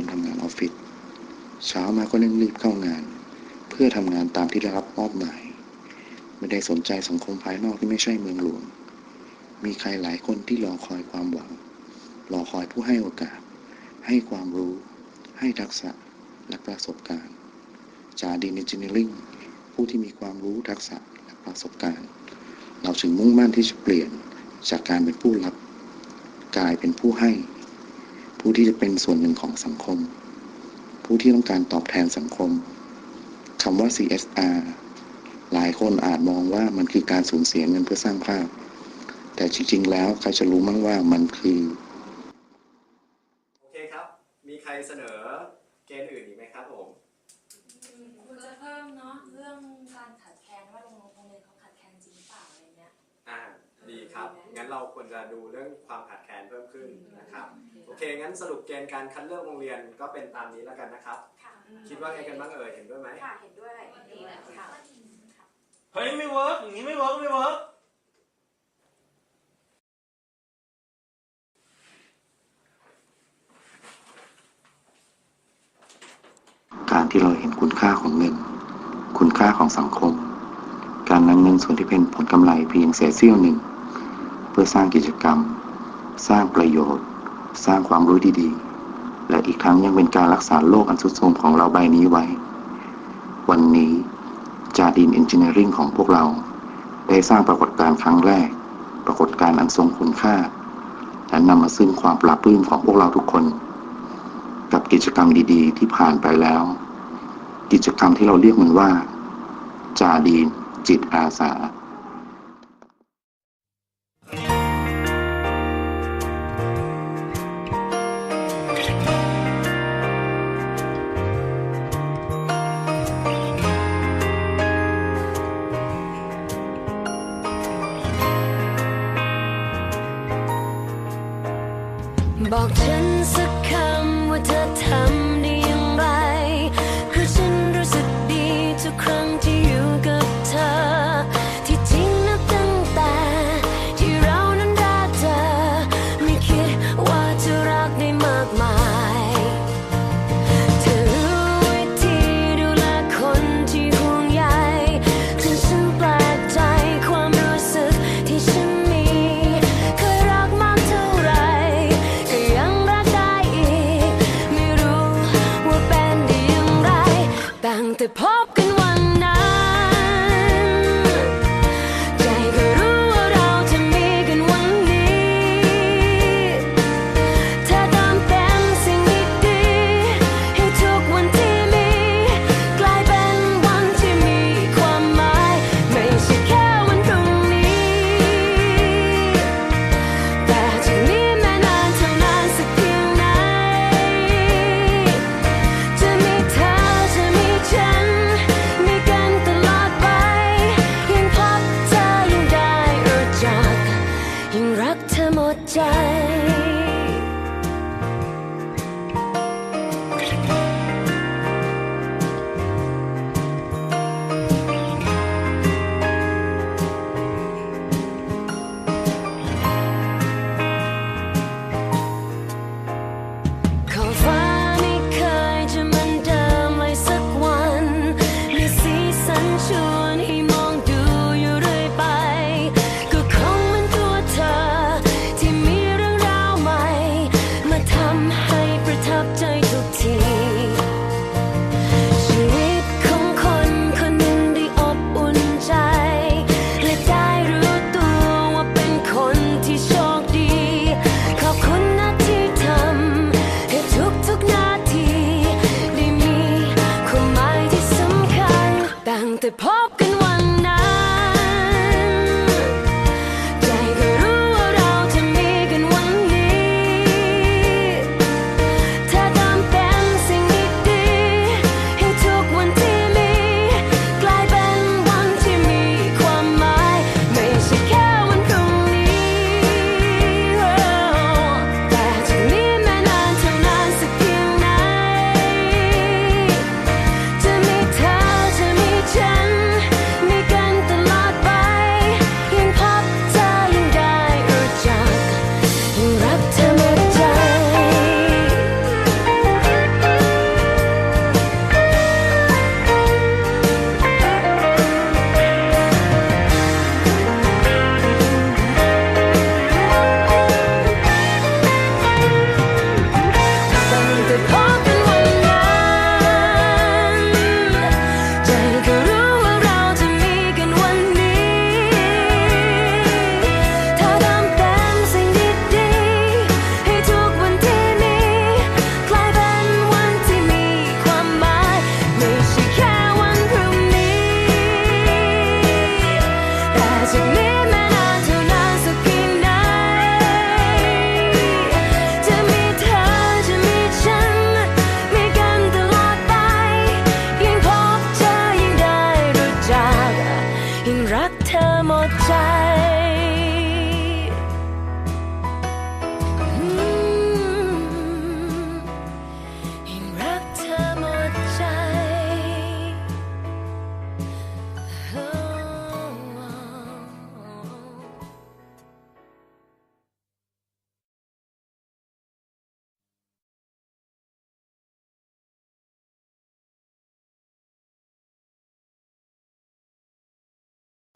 คนทำงานออฟฟิศเช้ามาก็เร่งรีบเข้างาน เพื่อทำงานตามที่ได้รับมอบหมาย ไม่ได้สนใจสังคมภายนอกที่ไม่ใช่เมืองหลวง มีใครหลายคนที่รอคอยความหวัง รอคอยผู้ให้โอกาส ให้ความรู้ ให้ทักษะและประสบการณ์ จาดีน e นจิเนียริงผู้ที่มีความรู้ทักษะและประสบการณ์ เราจึงมุ่งมั่นที่จะเปลี่ยนจากการเป็นผู้รับ กลายเป็นผู้ให้ ผู้ที่จะเป็นส่วนหนึ่งของสังคม ผู้ที่ต้องการตอบแทนสังคมคำว่า CSR หลายคนอาจมองว่ามันคือการสูญเสียเงินเพื่อสร้างภาพ แต่จริง ๆ แล้วใครจะรู้มั้งว่ามันคือโอเคครับ มีใครเสนอเกณฑ์อื่นอีกไหมครับผมควรจะเพิ่มเนาะเรื่องการขาด ดีครับ งั้นเราควรจะดูเรื่องความขาดแคลนเพิ่มขึ้นนะครับ โอเค งั้นสรุปเกณฑ์การคัดเลือกโรงเรียนก็เป็นตามนี้แล้วกันนะครับ ค่ะคิดว่าไงกันบ้างเอ่ย เห็นด้วยไหมค่ะเห็นด้วยดีแล้วค่ะเฮ้ยไม่เวิร์กอย่างนี้ไม่เวิร์กไม่เวิร์กการที่เราเห็นคุณค่าของเงิน คุณค่าของสังคม การนำเงินส่วนที่เป็นผลกำไรเพียงเศษเสี้ยวหนึ่งเพื่อสร้างกิจกรรม สร้างประโยชน์ สร้างความรู้ดีๆ และอีกทั้งยังเป็นการรักษาโลกอันสุดโทรมของเราใบนี้ไว้ วันนี้จาดีนเอนจิเนียริ่งของพวกเรา ได้สร้างปรากฏการณ์ครั้งแรก ปรากฏการณ์อันทรงคุณค่าและนำมาซึ่งความปลาบปลื้มของพวกเราทุกคน กับกิจกรรมดีๆ ที่ผ่านไปแล้ว กิจกรรมที่เราเรียกมันว่า จาดีนจิตอาสา นสักคำว่าเธอทำได้อย่างไร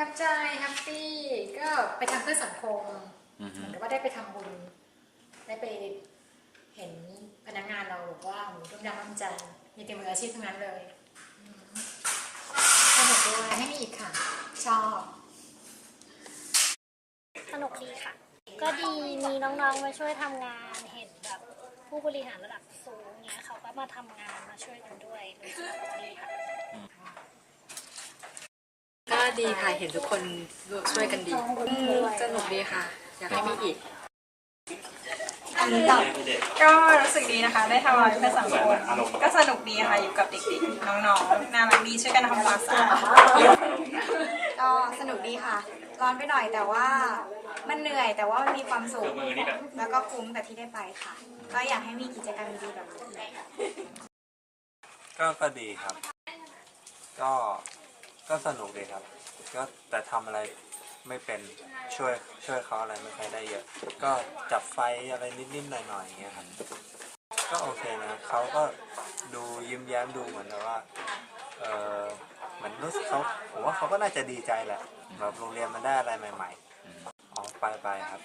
แฮปใจแฮปปี้ก็ไปทำเพื่อสังคมเหมือนกับว่าได้ไปทำบุญได้ไปเห็นพนักงานเราบอกว่าหมูร่วมดำร่วมใจมีแต่มืออาชีพทั้งนั้นเลยอืมสนุกด้วยให้มีอีกค่ะ ชอบ สนุกดีค่ะ ก็ดีมีน้องๆมาช่วยทำงานเห็นแบบ ผู้บริหารระดับสูงเนี้ยเขาก็มาทำงานมาช่วยกันด้วยรู้สึกดีค่ะ ก็ดีค่ะ เห็นทุกคนช่วยกันดีอืมสนุกดีค่ะ อยากให้มีอีกก็รู้สึกดีนะคะ ได้ทำอะไรเพื่อสังคมก็สนุกดีค่ะ อยู่กับเด็กๆ น้องๆ น่ารักดีช่วยกันทำความสะอาดก็สนุกดีค่ะ ร้อนไปหน่อยแต่ว่ามันเหนื่อยแต่ว่ามันมีความสุข แล้วก็คุ้มกับที่ได้ไปค่ะ ก็อยากให้มีกิจกรรมดีๆแบบนี้อีกก็ก็ดีครับ ก็ ก็สนุกดีครับก็แต่ทำอะไรไม่เป็นช่วยช่วยเขาอะไรไม่ค่อยได้เยอะ ก็จับไฟอะไรนิดๆหน่อยๆอย่างเงี้ยครับก็โอเคนะเขาก็ดูยิ้มแย้มดูเหมือนแบบว่าเออเหมือนรู้สึกเขาผมว่าเขาก็น่าจะดีใจแหละแบบโรงเรียนมันได้อะไรใหม่ๆอ๋อไปไปครับ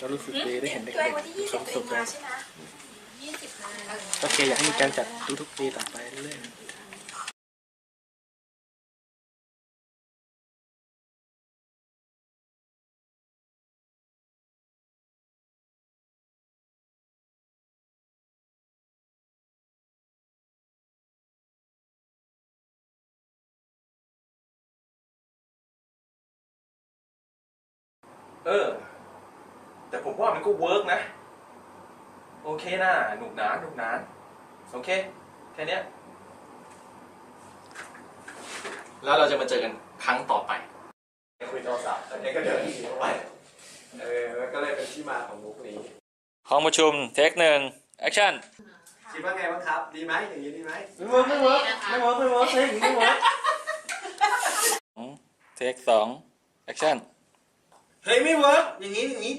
ก็รู้สึกดีได้เห็นเด็กๆมีความสุขเลยโอเคอยากให้มีการจัดทุกๆปีต่อไปเรื่อยๆ เออ แต่ผมว่ามันก็เวิร์กนะ โอเคนะหนุกหนานหนุกหนานโอเค แค่เนี้ย แล้วเราจะมาเจอกันครั้งต่อไป คุยโทรศัพท์แล้วแกก็เดินหนีเข้าไปเออแล้วก็เลยเป็นที่มาของมุกนี้ ห้องประชุมเทคหนึ่งแอคชั่น คิดว่าไงบ้างครับ ดีไหมอย่างนี้ดีไหมไม่เวิร์กไม่เวิร์กไม่เวิร์กไม่เวิร์กเฮ้ยไม่เวิร์กเทคสองแอคชั่น เฮ้ยไม่เวิร์กอย่างนี้อย่างนี้